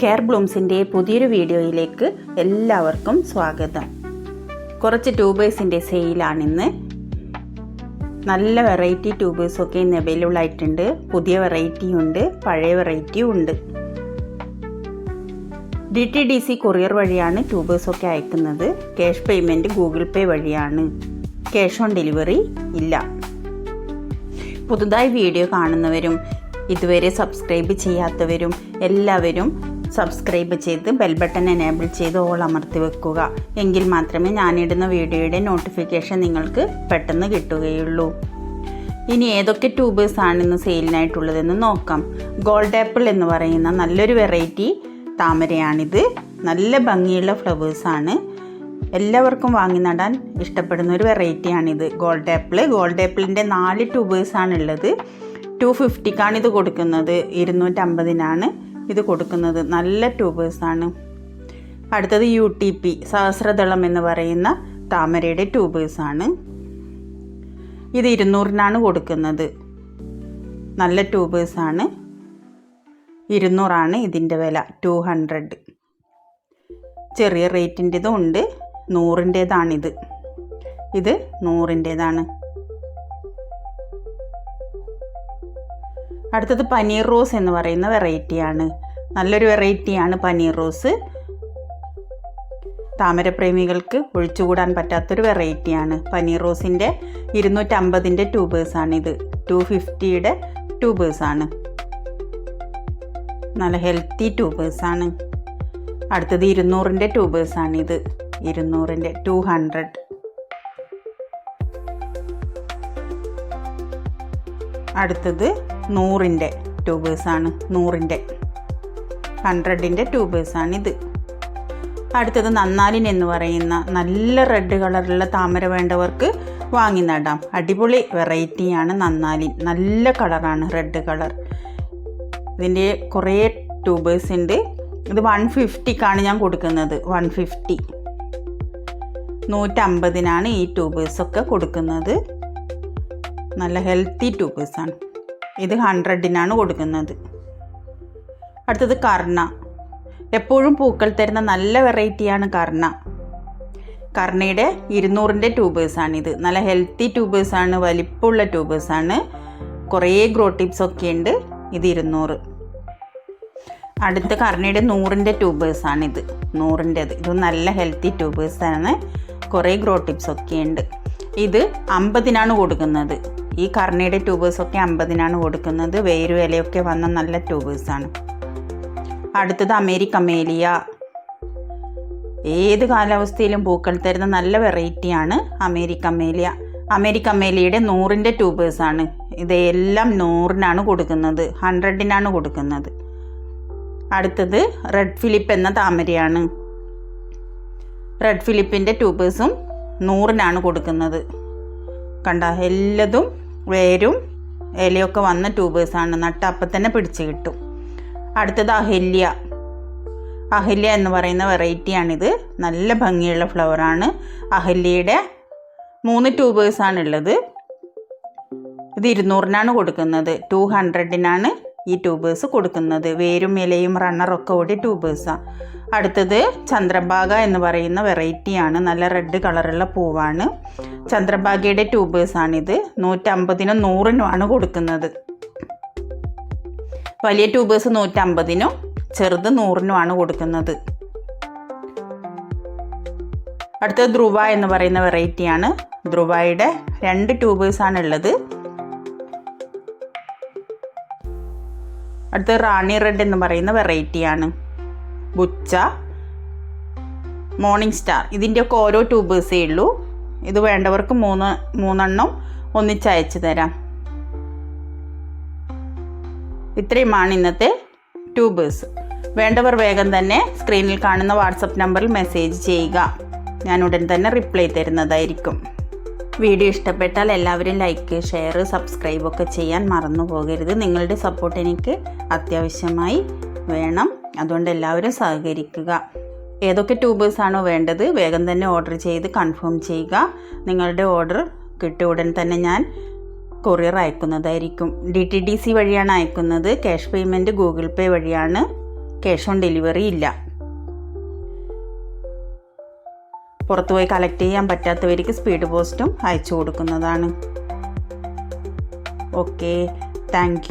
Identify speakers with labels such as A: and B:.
A: Care ബ്ലൂംസിന്റെ പുതിയൊരു വീഡിയോയിലേക്ക് എല്ലാവർക്കും സ്വാഗതം. കുറച്ച് ട്യൂബേഴ്സിന്റെ സെയിലാണിന്ന് നല്ല വെറൈറ്റി ട്യൂബേഴ്സൊക്കെ ഇന്ന് അവൈലബിൾ ആയിട്ടുണ്ട്. പുതിയ വെറൈറ്റിയും ഉണ്ട് പഴയ വെറൈറ്റിയും ഉണ്ട്. D T D C courier വഴിയാണ് ട്യൂബേഴ്സൊക്കെ അയക്കുന്നത്. ക്യാഷ് പേയ്മെന്റ് ഗൂഗിൾ പേ വഴിയാണ്. ക്യാഷ് ഓൺ ഡെലിവറി ഇല്ല. പുതുതായി വീഡിയോ കാണുന്നവരും ഇതുവരെ സബ്സ്ക്രൈബ് ചെയ്യാത്തവരും എല്ലാവരും സബ്സ്ക്രൈബ് ചെയ്ത് ബെൽ ബട്ടൺ എനേബിൾ ചെയ്ത് ഓൾ അമർത്തി വെക്കുക. എങ്കിൽ മാത്രമേ ഞാനിടുന്ന വീഡിയോയുടെ നോട്ടിഫിക്കേഷൻ നിങ്ങൾക്ക് പെട്ടെന്ന് കിട്ടുകയുള്ളൂ. ഇനി ഏതൊക്കെ ട്യൂബേഴ്സ് ആണ് ഇന്ന് സെയിലിനായിട്ടുള്ളതെന്ന് നോക്കാം. ഗോൾഡ് ആപ്പിൾ എന്ന് പറയുന്ന നല്ലൊരു വെറൈറ്റി താമരയാണിത്. നല്ല ഭംഗിയുള്ള ഫ്ലവേഴ്സാണ് എല്ലാവർക്കും വാങ്ങി നടാൻ ഇഷ്ടപ്പെടുന്ന ഒരു വെറൈറ്റിയാണിത് ഗോൾഡ് ആപ്പിൾ ഗോൾഡ് ആപ്പിളിന്റെ നാല് ട്യൂബേഴ്സാണുള്ളത് ടു ഫിഫ്റ്റിക്കാണ് ഇത് കൊടുക്കുന്നത്. ഇരുന്നൂറ്റമ്പതിനാണ്. ഇത് കൊടുക്കുന്നത് നല്ല ട്യൂബേഴ്സാണ്. അടുത്തത് യു ടി പി സഹസ്രദളം എന്ന് പറയുന്ന താമരയുടെ ട്യൂബേഴ്സാണ്. ഇത് ഇരുന്നൂറിനാണ് കൊടുക്കുന്നത്. നല്ല ട്യൂബേഴ്സാണ്. ഇരുന്നൂറാണ് ഇതിന്റെ വില ടു ഹൺഡ്രഡ് ചെറിയ റേറ്റിന്റെതും ഉണ്ട് നൂറിന്റേതാണിത്. ഇത് നൂറിന്റേതാണ്. അടുത്തത് പനീർ റോസ് എന്ന് പറയുന്ന വെറൈറ്റിയാണ് നല്ലൊരു വെറൈറ്റിയാണ് പനീർ റോസ്. താമരപ്രേമികൾക്ക് ഒഴിച്ചുകൂടാൻ പറ്റാത്തൊരു വെറൈറ്റിയാണ് പനീർ റോസിന്റെ ഇരുന്നൂറ്റമ്പതിന്റെ ട്യൂബേഴ്സാണിത് ടു ഫിഫ്റ്റിയുടെ ട്യൂബേഴ്സാണ് നല്ല ഹെൽത്തി ട്യൂബേഴ്സാണ് അടുത്തത് ഇരുന്നൂറിന്റെ ട്യൂബേഴ്സാണിത് ഇരുന്നൂറിന്റെ ടു ഹൺഡ്രഡ് അടുത്തത് നൂറിന്റെ ട്യൂബേഴ്സാണ് നൂറിന്റെ. ഹൺഡ്രഡിന്റെ ട്യൂബേഴ്സാണിത് അടുത്തത് നന്നാലിൻ എന്ന് പറയുന്ന നല്ല റെഡ് കളറുള്ള താമര വേണ്ടവർക്ക് വാങ്ങി നടാം. അടിപൊളി വെറൈറ്റിയാണ് നന്നാലിൻ. നല്ല കളറാണ് റെഡ് കളർ ഇതിന്റെ കുറേ ട്യൂബേഴ്സ് ഉണ്ട്. ഇത് വൺ ഫിഫ്റ്റിക്കാണ് ഞാൻ കൊടുക്കുന്നത്. വൺ ഫിഫ്റ്റി നൂറ്റമ്പതിനാണ് ഈ ട്യൂബേഴ്സൊക്കെ കൊടുക്കുന്നത്. നല്ല ഹെൽത്തി ട്യൂബേഴ്സാണ് ഇത് ഹൺഡ്രഡിനാണ് കൊടുക്കുന്നത്. അടുത്തത് കർണ. എപ്പോഴും പൂക്കൾ തരുന്ന നല്ല വെറൈറ്റിയാണ് കർണ. കർണയുടെ ഇരുന്നൂറിന്റെ ട്യൂബേഴ്സാണിത് നല്ല ഹെൽത്തി ട്യൂബേഴ്സാണ് വലിപ്പമുള്ള ട്യൂബേഴ്സാണ് കുറേ ഗ്രോ ടിപ്സ് ഒക്കെ ഉണ്ട് ഇത് ഇരുന്നൂറ്. അടുത്ത കർണയുടെ നൂറിന്റെ ട്യൂബേഴ്സാണിത് നൂറിന്റെത് ഇത്. നല്ല ഹെൽത്തി ട്യൂബേഴ്സാണ് കുറേ ഗ്രോ ടിപ്സ് ഒക്കെ ഉണ്ട്. ഇത് അമ്പതിനാണ് കൊടുക്കുന്നത്. ഈ കർണിയുടെ ട്യൂബേഴ്സൊക്കെ അമ്പതിനാണ് കൊടുക്കുന്നത്. വേരു ഇലയൊക്കെ വന്ന നല്ല ട്യൂബേഴ്സാണ് അടുത്തത് അമേരിക്ക അമേരിക്കമേലിയ ഏത് കാലാവസ്ഥയിലും പൂക്കൾ തരുന്ന നല്ല വെറൈറ്റിയാണ് അമേരിക്കമേലിയ അമേരിക്കമേലിയയുടെ നൂറിന്റെ ട്യൂബേഴ്സാണ് ഇതെല്ലാം നൂറിനാണ് കൊടുക്കുന്നത്. ഹൺഡ്രഡിനാണ് കൊടുക്കുന്നത്. അടുത്തത് റെഡ് ഫിലിപ്പ് എന്ന താമരയാണ്. റെഡ് ഫിലിപ്പിന്റെ ട്യൂബേഴ്സും നൂറിനാണ് കൊടുക്കുന്നത്. കണ്ട എല്ലതും വേരും ഇലയൊക്കെ വന്ന ട്യൂബേഴ്സാണ് നട്ട് അപ്പം തന്നെ പിടിച്ച് കിട്ടും. അടുത്തത് അഹല്യ. അഹല്യ എന്ന് പറയുന്ന വെറൈറ്റിയാണിത് നല്ല ഭംഗിയുള്ള ഫ്ലവറാണ് അഹല്യയുടെ മൂന്ന് ട്യൂബേഴ്സാണുള്ളത് ഇത് ഇരുന്നൂറിനാണ് കൊടുക്കുന്നത്. ടു ഹൺഡ്രഡിനാണ് ഈ ട്യൂബേഴ്സ് കൊടുക്കുന്നത്. വേരും ഇലയും റണ്ണറൊക്കെ കൂടി ട്യൂബേഴ്സാണ് അടുത്തത് ചന്ദ്രഭാഗ എന്ന് പറയുന്ന വെറൈറ്റിയാണ് നല്ല റെഡ് കളറുള്ള പൂവാണ്. ചന്ദ്രഭാഗയുടെ ട്യൂബേഴ്സാണിത് നൂറ്റമ്പതിനും നൂറിനുമാണ് കൊടുക്കുന്നത്. വലിയ ട്യൂബേഴ്സ് നൂറ്റമ്പതിനും ചെറുത് നൂറിനുമാണ് കൊടുക്കുന്നത്. അടുത്തത് ധ്രുവ എന്ന് പറയുന്ന വെറൈറ്റിയാണ് ധ്രുവയുടെ രണ്ട് ട്യൂബേഴ്സാണ് ഉള്ളത്. അടുത്തത് റാണി റെഡ് എന്ന് പറയുന്ന വെറൈറ്റിയാണ് ബുച്ച മോർണിംഗ് സ്റ്റാർ ഇതിന്റെയൊക്കെ ഓരോ ട്യൂബേഴ്സേ ഉള്ളൂ. ഇത് വേണ്ടവർക്ക് മൂന്ന് മൂന്നെണ്ണം ഒന്നിച്ച് അയച്ചു തരാം. ഇത്രയുമാണ് ഇന്നത്തെ ട്യൂബേഴ്സ് വേണ്ടവർ വേഗം തന്നെ സ്ക്രീനിൽ കാണുന്ന വാട്സപ്പ് നമ്പറിൽ മെസ്സേജ് ചെയ്യുക. ഞാൻ ഉടൻ തന്നെ റിപ്ലൈ തരുന്നതായിരിക്കും. വീഡിയോ ഇഷ്ടപ്പെട്ടാൽ എല്ലാവരും ലൈക്ക് ഷെയർ സബ്സ്ക്രൈബ് ഒക്കെ ചെയ്യാൻ മറന്നു പോകരുത്. നിങ്ങളുടെ സപ്പോർട്ട് എനിക്ക് അത്യാവശ്യമായി വേണം. അതുകൊണ്ട് എല്ലാവരും സഹകരിക്കുക. ഏതൊക്കെ ട്യൂബേഴ്സാണോ വേണ്ടത് വേഗം തന്നെ ഓർഡർ ചെയ്ത് കൺഫേം ചെയ്യുക. നിങ്ങളുടെ ഓർഡർ കിട്ടിയ ഉടൻ തന്നെ ഞാൻ കൊറിയർ അയക്കുന്നതായിരിക്കും. ഡി ടി ഡി സി വഴിയാണ് അയക്കുന്നത്. ക്യാഷ് പേയ്മെന്റ് ഗൂഗിൾ പേ വഴിയാണ്. ക്യാഷ് ഓൺ ഡെലിവറി ഇല്ല. പുറത്തു പോയി കളക്ട് ചെയ്യാൻ പറ്റാത്തവർക്ക് സ്പീഡ് പോസ്റ്റും അയച്ചു കൊടുക്കുന്നതാണ്. Okay thank